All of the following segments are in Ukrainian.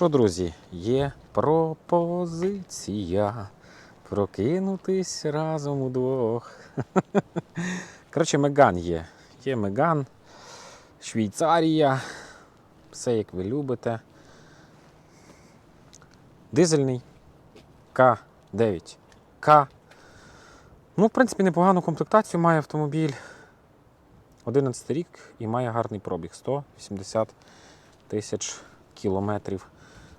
що, друзі, є пропозиція прокинутись разом удвох. Коротше, Меган є. Є Меган, Швейцарія. Все як ви любите. Дизельний К9. К. Ну, в принципі, непогану комплектацію має автомобіль. 11 рік і має гарний пробіг 180 тисяч кілометрів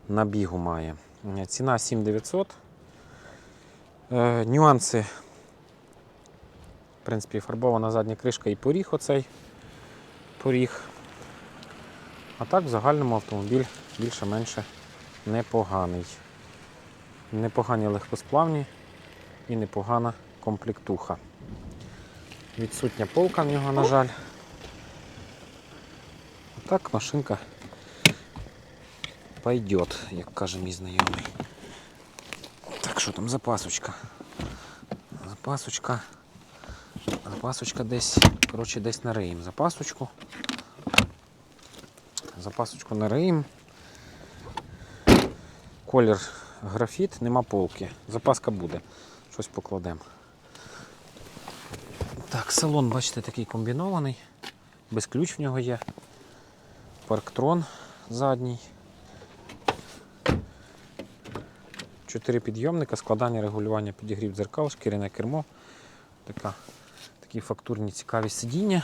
набігу має. Ціна 7900. Е, нюанси. В принципі, фарбована задня кришка і поріг оцей поріг. А так в загальному автомобіль більше-менше непоганий. Непогані легкосплавні і непогана комплектуха. Відсутня полка в нього, на жаль. А так машинка пойдет, як каже мій знайомий. Так, що там запасочка? Запасочка. Запасочка десь, коротше, десь на Рим. Запасочку. Запасочку на Рим. Колір графіт, нема полки. Запаска буде. Щось покладемо. Так, салон, бачите, такий комбінований. Без ключ в нього є. Парктрон задній. Чотири підйомника, складання регулювання підігрів дзеркал, шкіряне кермо. Така, такі фактурні цікаві сидіння.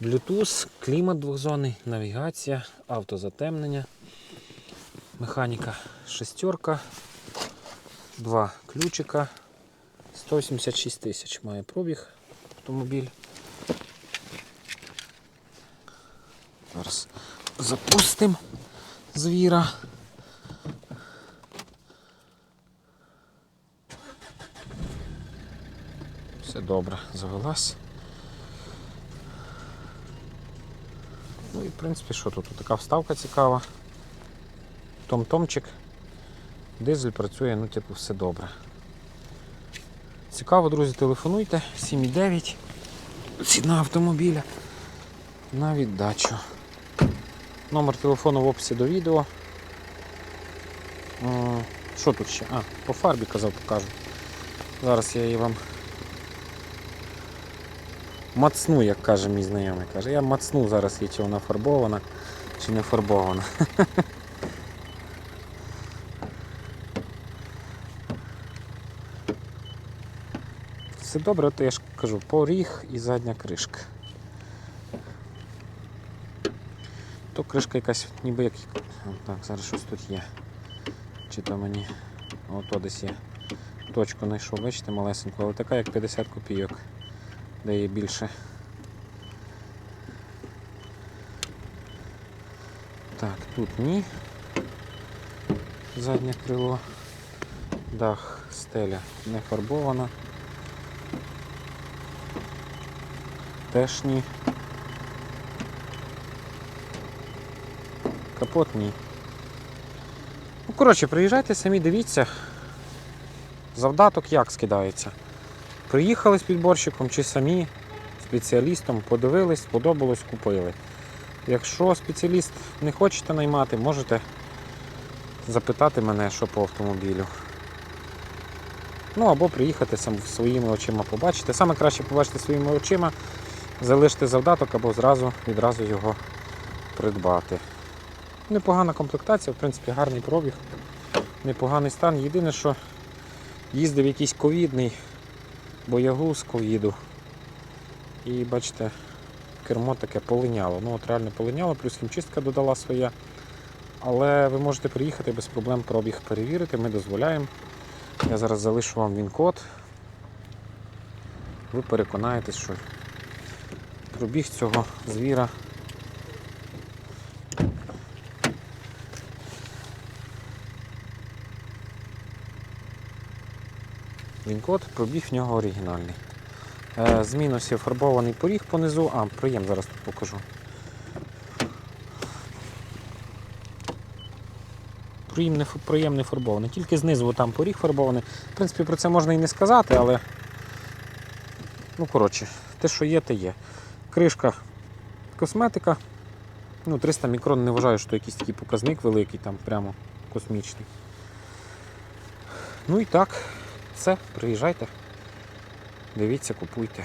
Bluetooth, клімат двохзонний, навігація, автозатемнення, механіка шестерка, два ключика, 186 тисяч має пробіг автомобіль. Зараз запустимо звіра. Все добре, завелась. Ну і в принципі, що тут? Така вставка цікава. Том-томчик. Дизель працює, ну, типу, все добре. Цікаво, друзі, телефонуйте 7,9 ціна автомобіля на віддачу. Номер телефону в описі до відео. Е, Що тут ще? А, по фарбі казав, покажу. Зараз я її вам мацну, як каже мій знайомий. Каже, я мацну зараз її, чи вона фарбована, чи не фарбована. Все добре, то я ж кажу, поріг і задня кришка. То кришка якась ніби як. Так, зараз щось тут є. Чи то мені. Ото десь є. Точку знайшов, бачите, малесеньку, але така як 50 копійок, де є більше. Так, тут ні. Заднє крило. Дах, стеля не фарбована. Теж ні. Капот ні. Ну, коротше, приїжджайте самі, дивіться. Завдаток як скидається. Приїхали з підборщиком чи самі спеціалістом, подивились, сподобалось, купили. Якщо спеціаліст не хочете наймати, можете запитати мене, що по автомобілю. Ну або приїхати сам своїми очима побачити. Саме краще побачити своїми очима, залишити завдаток або зразу відразу його придбати. Непогана комплектація, в принципі, гарний пробіг, непоганий стан. Єдине, що їздив якийсь ковідний боягуз ковіду. І бачите, кермо таке полиняло. Ну от реально полиняло, плюс хімчистка додала своє. Але ви можете приїхати без проблем пробіг перевірити, ми дозволяємо. Я зараз залишу вам він-код. Ви переконаєтесь, що пробіг цього звіра. Він-код, пробіг в нього оригінальний. Е, З мінусів фарбований поріг понизу. А, проєм зараз тут покажу. Проєм фарбований, тільки знизу там поріг фарбований. В принципі, про це можна і не сказати, але. Ну, коротше, те, що є, те є. Кришка косметика. Ну, 300 мікрон не вважаю, що якийсь такий показник великий, там прямо космічний. Ну і так, все, приїжджайте. Дивіться, купуйте.